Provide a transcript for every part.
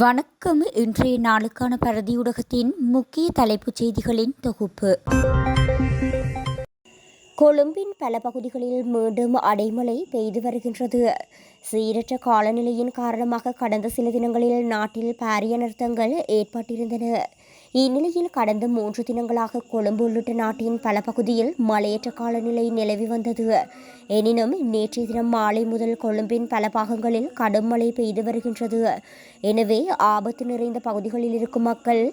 வணக்கம் இன்றைய நாளுக்கான பரதியூடகத்தின் முக்கிய தலைப்புச் செய்திகளின் தொகுப்பு. கொழும்பின் பல பகுதிகளில் மீண்டும் அடைமழை பெய்து வருகின்றது. சீரற்ற காலநிலையின் காரணமாக கடந்த சில தினங்களில் நாட்டில் பாரிய நிறுத்தங்கள் ஏற்பட்டிருந்தன. இந்நிலையில் கடந்த மூன்று தினங்களாக கொழும்பு உள்ளிட்ட நாட்டின் பல பகுதியில் மலையேற்ற காலநிலை நிலவி வந்தது. எனினும் நேற்றைய தினம் மாலை முதல் கொழும்பின் பல பாகங்களில் கடும் மழை பெய்து வருகின்றது. எனவே ஆபத்து நிறைந்த பகுதிகளில் இருக்கும் மக்கள்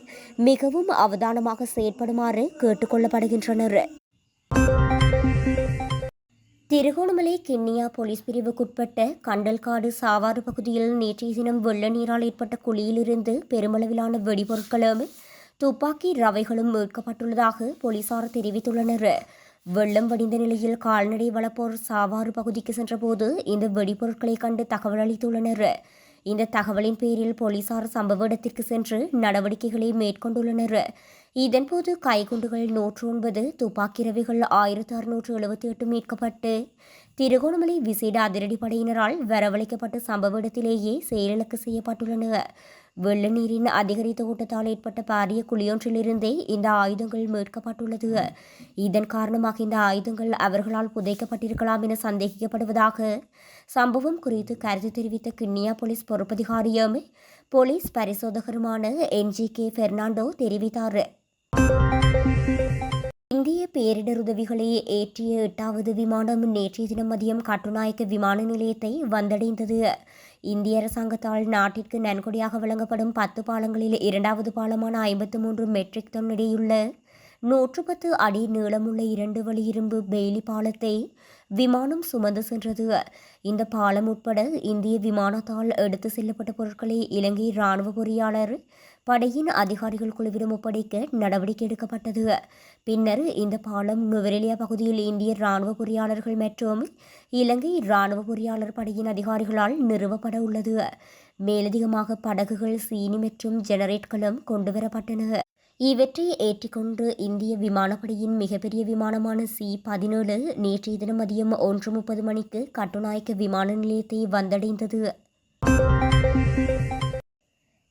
மிகவும் அவதானமாக செயற்படுமாறு கேட்டுக்கொள்ளப்படுகின்றனர் திருகோணமலை கிண்ணியா போலீஸ் பிரிவுக்குட்பட்ட கண்டல்காடு சாவாறு பகுதியில் நேற்றைய தினம் வெள்ள நீரால் ஏற்பட்ட குழியிலிருந்து பெருமளவிலான வெடிபொருட்களும் துப்பாக்கி ரவைகளும் மீட்கப்பட்டுள்ளதாக போலீசார் தெரிவித்துள்ளனர். வெள்ளம் வடிந்த நிலையில் கால்நடை வளர்ப்போர் சாவாறு பகுதிக்கு சென்றபோது இந்த வெடிபொருட்களை கண்டு தகவல் அளித்துள்ளனர். இந்த தகவலின் பேரில் போலீசார் சம்பவ இடத்திற்கு சென்று நடவடிக்கைகளை மேற்கொண்டுள்ளனர். இதன்போது கைகுண்டுகள் நூற்று ஒன்பது துப்பாக்கி ரவிகள் ஆயிரத்தி அறுநூற்று எழுபத்தி எட்டு மீட்கப்பட்டு திருகோணமலை விசேட அதிரடிப்படையினரால் வரவழைக்கப்பட்ட சம்பவ இடத்திலேயே செயலிழக்க செய்யப்பட்டுள்ளன. வெள்ள நீரின் அதிகரித்த ஓட்டத்தால் ஏற்பட்ட பாரிய குழியொன்றிலிருந்தே இந்த ஆயுதங்கள் மீட்கப்பட்டுள்ளது. இதன் காரணமாக இந்த ஆயுதங்கள் அவர்களால் புதைக்கப்பட்டிருக்கலாம் என சந்தேகிக்கப்படுவதாக சம்பவம் குறித்து கருத்து தெரிவித்த கிண்ணியா போலீஸ் பொறுப்பதிகாரியும் போலீஸ் பரிசோதகருமான என்ஜி கே. பெர்னாண்டோ தெரிவித்தார். இந்திய பேரிடர் உதவிகளை ஏற்றிய எட்டாவது விமானம் நேற்றைய தினம் மதியம் கட்டுநாயக்க விமான நிலையத்தை வந்தடைந்தது. இந்திய அரசாங்கத்தால் நாட்டிற்கு நன்கொடையாக வழங்கப்படும் பத்து பாலங்களில் இரண்டாவது பாலமான ஐம்பத்து மூன்று மெட்ரிக் டன் இடையுள்ள நூற்று பத்து அடி நீளமுள்ள இரண்டு வழி இரும்பு பெய்லி பாலத்தை விமானம் சுமந்து சென்றது. இந்த பாலம் உட்பட இந்திய விமானத்தால் எடுத்து செல்லப்பட்ட பொருட்களை இலங்கை இராணுவ பொறியாளர் படையின் அதிகாரிகள் குழுவிடம் ஒப்படைக்க நடவடிக்கை எடுக்கப்பட்டது. பின்னர் இந்த பாலம் நுவரெலியா பகுதியில் இந்திய ராணுவ பொறியாளர்கள் மற்றும் இலங்கை ராணுவ பொறியாளர் படையின் அதிகாரிகளால் நிறுவப்பட உள்ளது. மேலதிகமாக படகுகள் சீனி மற்றும் ஜெனரேட்களும் கொண்டுவரப்பட்டன இவற்றை ஏற்றிக்கொண்டு இந்திய விமானப்படையின் மிகப்பெரிய விமானமான சி பதினேழு நேற்றைய தினம் மதியம் ஒன்று முப்பது மணிக்கு கட்டுநாயக்க விமான நிலையத்தை வந்தடைந்தது.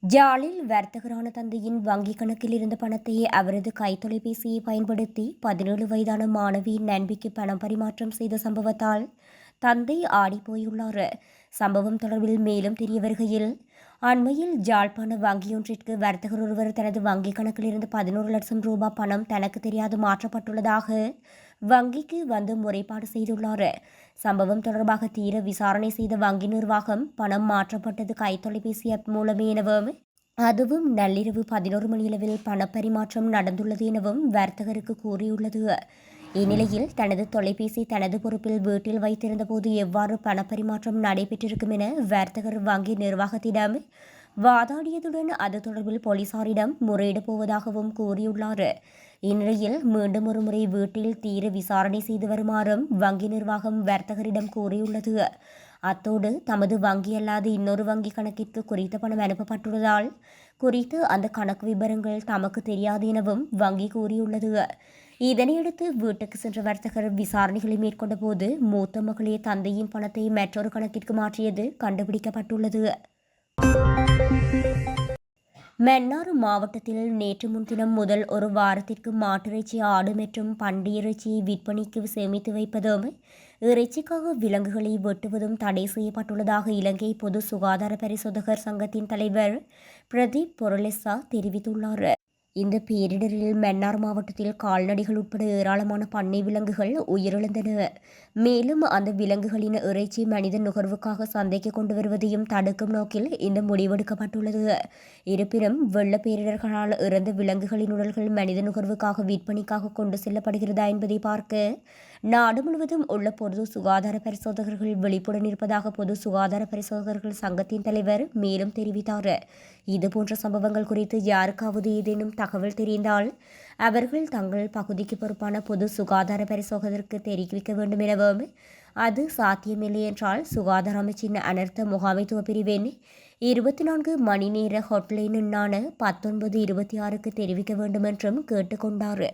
ஜாலில் வர்த்தகரான தந்தையின் வங்கிக் கணக்கில் இருந்த பணத்தை அவரது கைத்தொலைபேசியை பயன்படுத்தி பதினேழு வயதான மாணவியின் நண்பிக்கு பணம் பரிமாற்றம் செய்த சம்பவத்தால் தந்தை ஆடிப்போயுள்ளார் சம்பவம் தொடர்பில் மேலும் தெரிய வருகையில் அண்மையில் ஜாழ்ப்பாண வங்கியொன்றிற்கு வர்த்தகர் ஒருவர் தனது வங்கிக் கணக்கில் இருந்து பதினோரு லட்சம் ரூபாய் பணம் தனக்கு தெரியாது மாற்றப்பட்டுள்ளதாக வங்கிக்கு வந்து முறைப்பாடு செய்துள்ளார். சம்பவம் தொடர்பாக தீர விசாரணை செய்த வங்கி நிர்வாகம் பணம் மாற்றப்பட்டது கைத்தொலைபேசி ஆப் மூலமே எனவும் அதுவும் நள்ளிரவு பதினோரு மணியளவில் பணப்பரிமாற்றம் நடந்துள்ளது எனவும் வர்த்தகருக்கு கூறியுள்ளது. இந்நிலையில் தனது தொலைபேசி தனது பொறுப்பில் வீட்டில் வைத்திருந்த போது எவ்வாறு பணப்பரிமாற்றம் நடைபெற்றிருக்கும் என வர்த்தகர் வங்கி நிர்வாகத்திடம் வாதாடியதுடன் அது தொடர்பில் போலீசாரிடம் முறையிடப் போவதாகவும் கூறியுள்ளார். இந்நிலையில் மீண்டும் ஒருமுறை வீட்டில் தீர விசாரணை செய்து வருமாறும் வங்கி நிர்வாகம் வர்த்தகரிடம் கூறியுள்ளது. அத்தோடு தமது வங்கி அல்லாது இன்னொரு வங்கி கணக்கிற்கு குறித்த பணம் அனுப்பப்பட்டுள்ளதால் குறித்து அந்த கணக்கு விவரங்கள் தமக்கு தெரியாது எனவும் வங்கி கூறியுள்ளது. இதனையடுத்து வீட்டுக்கு சென்ற வர்த்தகர் விசாரணைகளை மேற்கொண்ட போது மூத்த மகளிர் தந்தையின் பணத்தை மற்றொரு கணக்கிற்கு மாற்றியது கண்டுபிடிக்கப்பட்டுள்ளது. மன்னார் மாவட்டத்தில் நேற்று முன்தினம் முதல் ஒரு வாரத்திற்கு மாட்டிறைச்சி ஆடு மற்றும் பண்டி இறைச்சியை விற்பனைக்கு சேமித்து வைப்பதும் இறைச்சிக்காக விலங்குகளை வெட்டுவதும் தடை செய்யப்பட்டுள்ளதாக இலங்கை பொது சுகாதார பரிசோதகர் சங்கத்தின் தலைவர் பிரதீப் பொருளெசா தெரிவித்துள்ளார். இந்த பேரிடரில் மன்னார் மாவட்டத்தில் கால்நடைகள் உட்பட ஏராளமான பண்ணை விலங்குகள் உயிரிழந்தன. மேலும் அந்த விலங்குகளின் இறைச்சி மனித நுகர்வுக்காக சந்தைக்கு கொண்டு வருவதையும் தடுக்கும் நோக்கில் இந்த முடிவெடுக்கப்பட்டுள்ளது. இருப்பினும் வெள்ள பேரிடர்களால் இறந்த விலங்குகளின் உடல்கள் மனித நுகர்வுக்காக விற்பனைக்காக கொண்டு செல்லப்படுகிறதா என்பதை பார்க்க நாடு முழுவதும் உள்ள பொது சுகாதார பரிசோதகர்கள் விழிப்புடன் இருப்பதாக பொது சுகாதார பரிசோதகர்கள் சங்கத்தின் தலைவர் மேலும் தெரிவித்தார். இதுபோன்ற சம்பவங்கள் குறித்து யாருக்காவது ஏதேனும் தகவல் தெரிந்தால் அவர்கள் தங்கள் பகுதிக்கு பொறுப்பான பொது சுகாதார பரிசோதகருக்கு தெரிவிக்க வேண்டும் எனவும் அது சாத்தியமில்லை என்றால் சுகாதார அமைச்சின் அனர்த்த முகாமைத்துவ பிரிவின் இருபத்தி நான்கு மணி நேர ஹாட்லைனான பத்தொன்பது இருபத்தி ஆறுக்கு தெரிவிக்க வேண்டும் என்றும் கேட்டுக்கொண்டார்.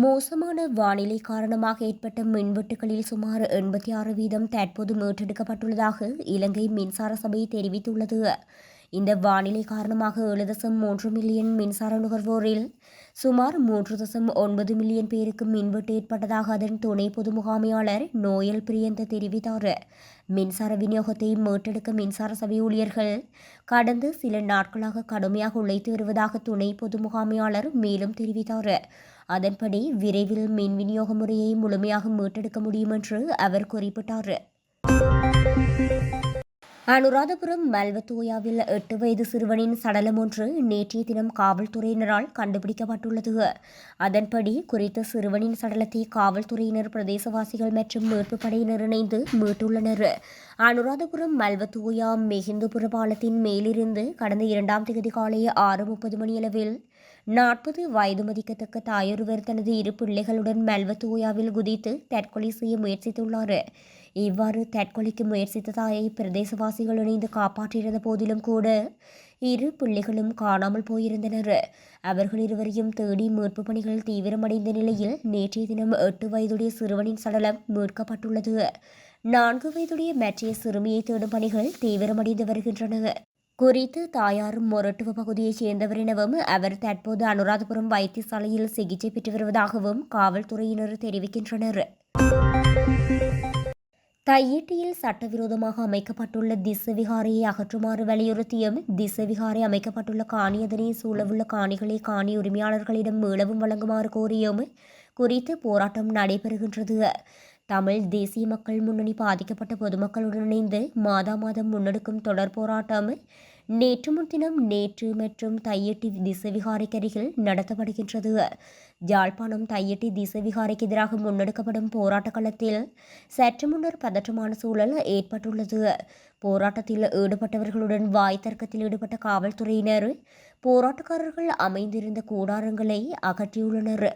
மோசமான வானிலை காரணமாக ஏற்பட்ட மின்வெட்டுகளில் சுமார் எண்பத்தி ஆறு வீதம் தற்போது மீட்டெடுக்கப்பட்டுள்ளதாக இலங்கை மின்சார சபை தெரிவித்துள்ளது. இந்த வானிலை காரணமாக ஏழு தசம் மூன்று மில்லியன் மின்சார நுகர்வோரில் சுமார் மூன்று தசம் ஒன்பது மில்லியன் பேருக்கு மின்வெட்டு ஏற்பட்டதாக அதன் துணை பொது முகாமையாளர் நோயல் பிரியந்த தெரிவித்தார். மின்சார விநியோகத்தை மீட்டெடுக்க மின்சார சபை ஊழியர்கள் கடந்த சில நாட்களாக கடுமையாக உழைத்து வருவதாக துணை பொது முகாமையாளர் மேலும் தெரிவித்தார். அதன்படி விரைவில் மின் விநியோக முறையை முழுமையாக மீட்டெடுக்க முடியும் என்று அவர் குறிப்பிட்டார். அனுராதபுரம் மல்வத்தோயாவில் எட்டு வயது சிறுவனின் சடலம் ஒன்று நேற்றைய தினம் காவல்துறையினரால் கண்டுபிடிக்கப்பட்டுள்ளது. அதன்படி குறித்த சிறுவனின் சடலத்தை காவல்துறையினர் பிரதேசவாசிகள் மற்றும் மீட்பு படையினர் இணைந்து மீட்டுள்ளனர். அனுராதபுரம் மல்வத்தோயா மெஹிந்துபுர பாலத்தின் மேலிருந்து கடந்த இரண்டாம் தேதி காலை ஆறு முப்பது மணியளவில் நாற்பது வயது மதிக்கத்தக்க தாயொருவர் தனது இரு பிள்ளைகளுடன் மல்வத்தோயாவில் குதித்து தற்கொலை செய்ய முயற்சித்துள்ளார். இவ்வாறு தற்கொலைக்கு முயற்சித்த தாயை பிரதேசவாசிகள் இணைந்து காப்பாற்றியிருந்த போதிலும் கூட இரு பிள்ளைகளும் காணாமல் போயிருந்தனர். அவர்கள் இருவரையும் தேடி மீட்பு பணிகள் தீவிரமடைந்த நிலையில் நேற்றைய தினம் எட்டு வயதுடைய சிறுவனின் சடலம் மீட்கப்பட்டுள்ளது. நான்கு வயதுடைய மற்றைய சிறுமியை தேடும் பணிகள் தீவிரமடைந்து வருகின்றன. குறித்து தாயார் மொரட்டுவ பகுதியைச் சேர்ந்தவர் எனவும் அவர் தற்போது அனுராதபுரம் வைத்தியசாலையில் சிகிச்சை பெற்று வருவதாகவும் காவல்துறையினர் தெரிவிக்கின்றனர். தையீட்டியில் சட்டவிரோதமாக அமைக்கப்பட்டுள்ள திசவிகாரையை அகற்றுமாறு வலியுறுத்தியும் திசவிகாரை அமைக்கப்பட்டுள்ள காணி அதனை சூழவுள்ள காணிகளை காணி உரிமையாளர்களிடம் மீளவும் வழங்குமாறு கோரியும் குறித்து போராட்டம் நடைபெறுகின்றது. தமிழ் தேசிய மக்கள் முன்னணி பாதிக்கப்பட்ட பொதுமக்களுடன் இணைந்து மாதா மாதம் முன்னெடுக்கும் தொடர் போராட்டம் நேற்று முன்தினம் நேற்று மற்றும் தையட்டி திசவிகாரைக்கருகில் நடத்தப்படுகின்றது. ஜாழ்ப்பாணம் தையட்டி திசவிகாரைக்கு எதிராக முன்னெடுக்கப்படும் போராட்ட களத்தில் சற்று முன்னர் பதற்றமான சூழல் ஏற்பட்டுள்ளது. போராட்டத்தில் ஈடுபட்டவர்களுடன் வாய் தர்க்கத்தில் ஈடுபட்ட காவல்துறையினர் போராட்டக்காரர்கள் அமைந்திருந்த கூடாரங்களை அகற்றியுள்ளனர்.